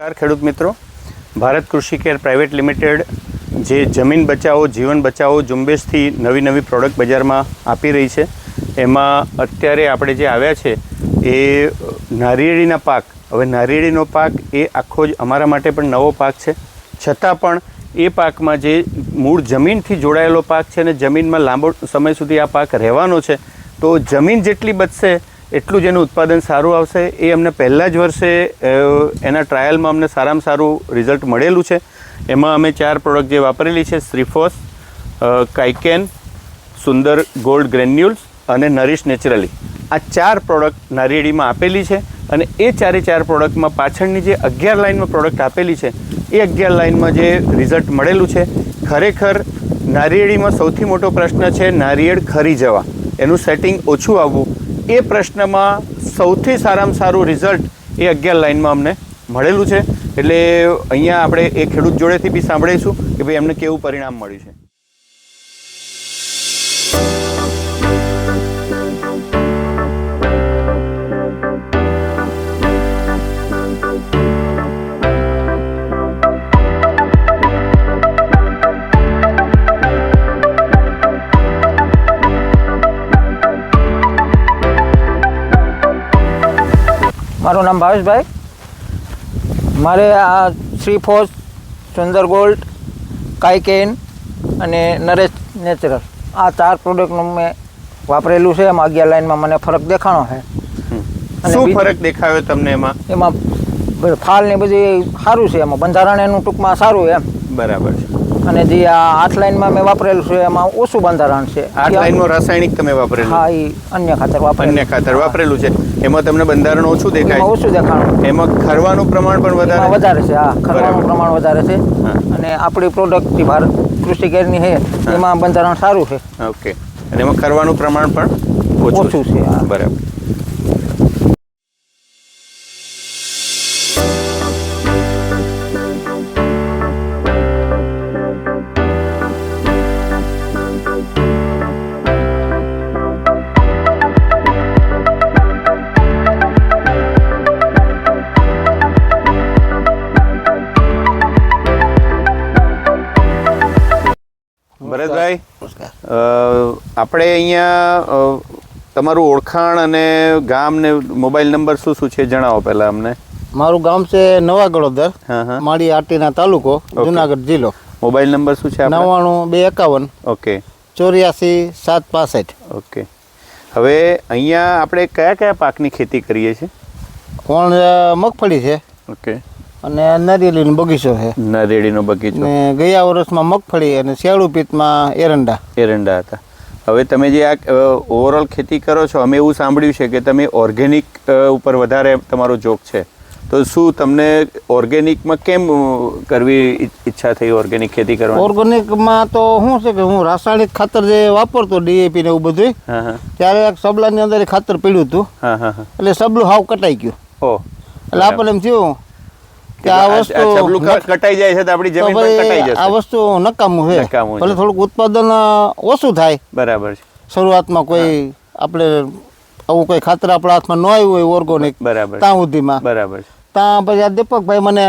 નમસ્કાર ખેડૂત મિત્રો. ભારત કૃષિ કેર પ્રાઇવેટ લિમિટેડ જે જમીન બચાવો, જીવન બચાવો ઝુંબેશથી નવી નવી પ્રોડક્ટ બજારમાં આપી રહી છે. એમાં અત્યારે આપણે જે આવ્યા છે એ નારિયેળીના પાક. હવે નારિયેળીનો પાક એ આખો જ અમારા માટે પણ નવો પાક છે. છતાં પણ એ પાકમાં જે મૂળ જમીનથી જોડાયેલો પાક છે અને જમીનમાં લાંબો સમય સુધી આ પાક રહેવાનો છે, તો જમીન જેટલી બચશે એટલું જ એનું ઉત્પાદન સારું આવશે. એ અમને પહેલાં જ વર્ષે એના ટ્રાયલમાં અમને સારામાં સારું રિઝલ્ટ મળેલું છે. એમાં અમે ચાર પ્રોડક્ટ જે વાપરેલી છે, શ્રીફોસ કાઇકેન, સુંદર ગોલ્ડ ગ્રેન્યુલ્સ અને નરીશ નેચરલી. આ ચાર પ્રોડક્ટ નારિયેળીમાં આપેલી છે અને એ ચારે ચાર પ્રોડક્ટમાં પાછળની જે અગિયાર લાઇનમાં પ્રોડક્ટ આપેલી છે, એ અગિયાર લાઇનમાં જે રિઝલ્ટ મળેલું છે, ખરેખર નારિયેળીમાં સૌથી મોટો પ્રશ્ન છે નારિયેળ ખરી જવા. એનું સેટિંગ ઓછું આવવું. એ પ્રશ્નમાં સૌથી સારામાં સારું રિઝલ્ટ એ અગિયાર લાઇનમાં અમને મળેલું છે. એટલે અહીંયા આપણે એ ખેડૂત જોડેથી બી સાંભળીશું કે ભાઈ એમને કેવું પરિણામ મળ્યું છે. મારું નામ ભાવેશભાઈ. મારે આ શ્રી ફોર્સ સુંદર ગોલ્ડ કાઇકેન અને નરેશ નેચરલ. આ ચાર પ્રોડક્ટનું મેં વાપરેલું છે. એમાં અગિયાર લાઇનમાં મને ફરક દેખાણો છે. અને શું ફરક દેખાયો તમને એમાં? એમાં ફાલ ને બધી સારું છે. એમાં બંધારણ એનું ટૂંકમાં સારું એમ. બરાબર છે. અને જે આ આઠ લાઇનમાં મેં વાપરેલું છે એમાં ઓછું બંધારણ છે. આઠ લાઇનનું રાસાયણિક તમે વાપરેલું? હા એ અન્ય ખાતર વાપરેલું. અન્ય ખાતર વાપરેલું છે. એમાં તમને બંધારણ ઓછું દેખાય ઓછું દેખાણું. એમાં ખરવાનું પ્રમાણ પણ વધારે? વધારે છે હા. ખરવાનું પ્રમાણ વધારે છે. અને આપણી પ્રોડક્ટ ભારત કૃષિ કેરની છે એમાં બંધારણ સારું છે. ઓકે. અને એમાં ખરવાનું પ્રમાણ પણ ઓછું છે. બરાબર. આપણે અહીંયા તમારું ઓળખાણ અને ગામ ને મોબાઈલ નંબર શું શું છે જણાવો પહેલા અમને. મારું ગામ છે નવા ગળોદર હા હા. માળી આટીના તાલુકો જુનાગઢ જિલ્લો. મોબાઈલ નંબર શું છે નવ્વાણું બે એકાવન ઓકે. ચોર્યાસી સાત પાસઠ. ઓકે. હવે અહીંયા આપણે કયા કયા પાકની ખેતી કરીએ છીએ? કોણ મગફળી છે. ઓકે. અને નરેલીનો બગીચો છે. નારિયેળીનો બગીચો. ને ગયા વર્ષમાં મગફળી અને શિયાળુ પિત્તમાં એરંડા. એરંડા હતા. હવે તમે જે આ ઓવરઓલ ખેતી કરો છો અમે એવું સાંભળ્યું છે કે તમે ઓર્ગેનિક ઉપર વધારે તમારો જોક છે. તો શું તમને ઓર્ગેનિકમાં કેમ કરવી ઈચ્છા થઈ ઓર્ગેનિક ખેતી કરવાની? ઓર્ગેનિકમાં તો શું છે કે હું રાસાયણિક ખાતર જે વાપરતો ડીએપી ને એવું બધું હા હા. ત્યારે એક સબલાની અંદર ખાતર પીડ્યું હતું. હા હા હા. એટલે સબલું હાવ કટાઈ ગયું. એટલે આપણને એમ થયું કે આ વસ્તુ કટાઈ જાય છે તો આપણી જમીન પણ કટાઈ જશે. આ વસ્તુ નકામું છે. ભલે થોડુંક ઉત્પાદન ઓછું થાય. બરાબર છે. શરૂઆતમાં કોઈ આપણે આવું કોઈ ખાતર આપણા હાથમાં ન આવ્યું હોય ઓર્ગોનિક બરાબર. ત્યાં સુધીમાં. બરાબર છે. ત્યાં પછી આ દીપકભાઈ મને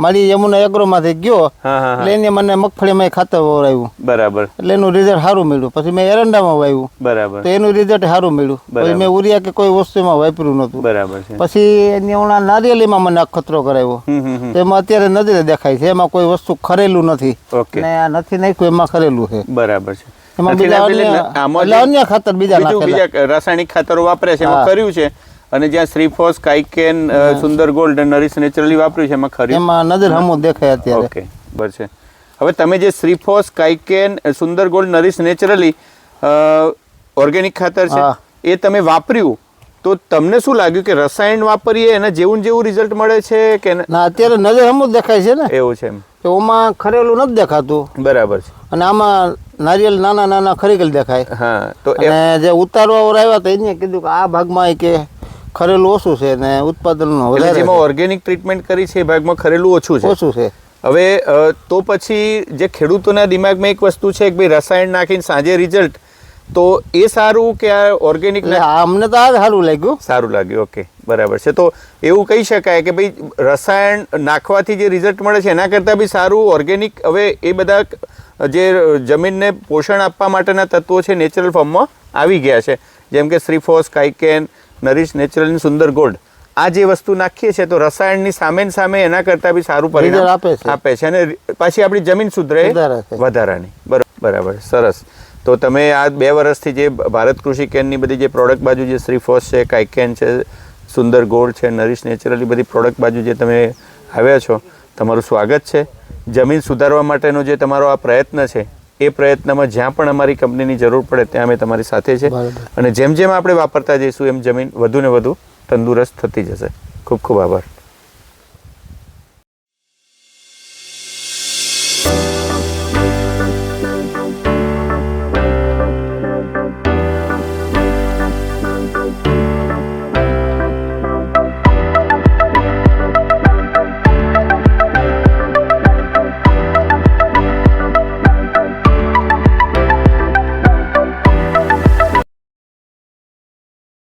મારી યમુના એગ્રોમાંથી ગયો એટલે એને મને મગફળીમાં ખાતર વવરાયું બરાબર. એટલે એનું રિઝલ્ટ સારું મળ્યું. પછી મેં એરંડામાં વાવ્યું. બરાબર. તો એનું રિઝલ્ટ સારું મળ્યું. પછી મેં ઉરિયા કે કોઈ વસ્તુમાં વાપર્યું નહોતું. બરાબર પછી હમણાં નારિયેલીમાં મને ખતરો કરાવ્યો. એમાં અત્યારે નજરે દેખાય છે. એમાં કોઈ વસ્તુ ખરેલું નથી. ને આ નથી નાખ્યું એમાં ખરેલું છે. બરાબર છે. એમાં બીજા અન્ય- ખાતર બીજા રાસાયણિક ખાતરો વાપરે છે એમાં કર્યું છે. અને જ્યાં શ્રીફોસ કાઇકેન સુંદર ગોલ્ડ અને નરીશ નેચરલી વાપર્યું છે એમાં ખરી? એમાં નજર હમો દેખાય અત્યારે. ઓકે બરાબર છે. હવે તમે જે શ્રીફોસ કાઇકેન સુંદર ગોલ્ડ નરીશ નેચરલી ઓર્ગેનિક ખાતર છે એ તમે વાપર્યું તો તમને શું લાગ્યું કે રસાયણ વાપરીએ એના જેવું જેવું રિઝલ્ટ મળે છે કે ના? અત્યારે નજર હમો દેખાય છે ને. એવું છે એમ. કે ઓમાં ખરેલું નથી દેખાતું. બરાબર છે. અને આમાં નારિયેલ નાના નાના ખરીકલ દેખાય. હા તો જે ઉતારવા આવ્યા હતા એને કીધું કે આ ભાગમાં કે ખરેલું ઓછું છે ને ઉત્પાદન વધારે જેમાં ઓર્ગેનિક ટ્રીટમેન્ટ કરી છે એ ભાગમાં ખરેલું ઓછું છે. ઓછું છે. હવે તો પછી જે ખેડૂતોના દિમાગમાં એક વસ્તુ છે કે ભાઈ રસાયણ નાખીને સાંજે રિઝલ્ટ તો એ સારું કે આ ઓર્ગેનિક અમને તો આ સારું લાગ્યું. સારું લાગ્યું ઓકે બરાબર છે. તો એવું કહી શકાય કે ભાઈ રસાયણ નાખવાથી જે રિઝલ્ટ મળે છે એના કરતાં બી સારું ઓર્ગેનિક હવે એ બધા જે જમીનને પોષણ આપવા માટેના તત્વો છે નેચરલ ફોર્મમાં આવી ગયા છે. જેમ કે શ્રીફોસ કાઇકેન નરીશ નેચરલ સુંદર ગોલ્ડ. આ જે વસ્તુ નાખીએ છીએ તો રસાયણની સામે સામે એના કરતાં બી સારું પરિણામ આપે છે. આપે છે. અને પાછી આપણી જમીન સુધરે વધારાની. બરો- બરાબર. સરસ. તો તમે આ બે વર્ષથી જે ભારત કૃષિ કેનની બધી જે પ્રોડક્ટ બાજુ જે શ્રીફોસ છે કાઇકેન છે સુંદર ગોળ છે નરીશ નેચરલી બધી પ્રોડક્ટ બાજુ જે તમે આવ્યા છો તમારું સ્વાગત છે. જમીન સુધારવા માટેનો જે તમારો આ પ્રયત્ન છે એ પ્રયત્નમાં જ્યાં પણ અમારી કંપનીની જરૂર પડે ત્યાં અમે તમારી સાથે છે. અને જેમ જેમ આપણે વાપરતા જઈશું એમ જમીન વધુ ને વધુ તંદુરસ્ત થતી જશે. ખૂબ ખૂબ આભાર.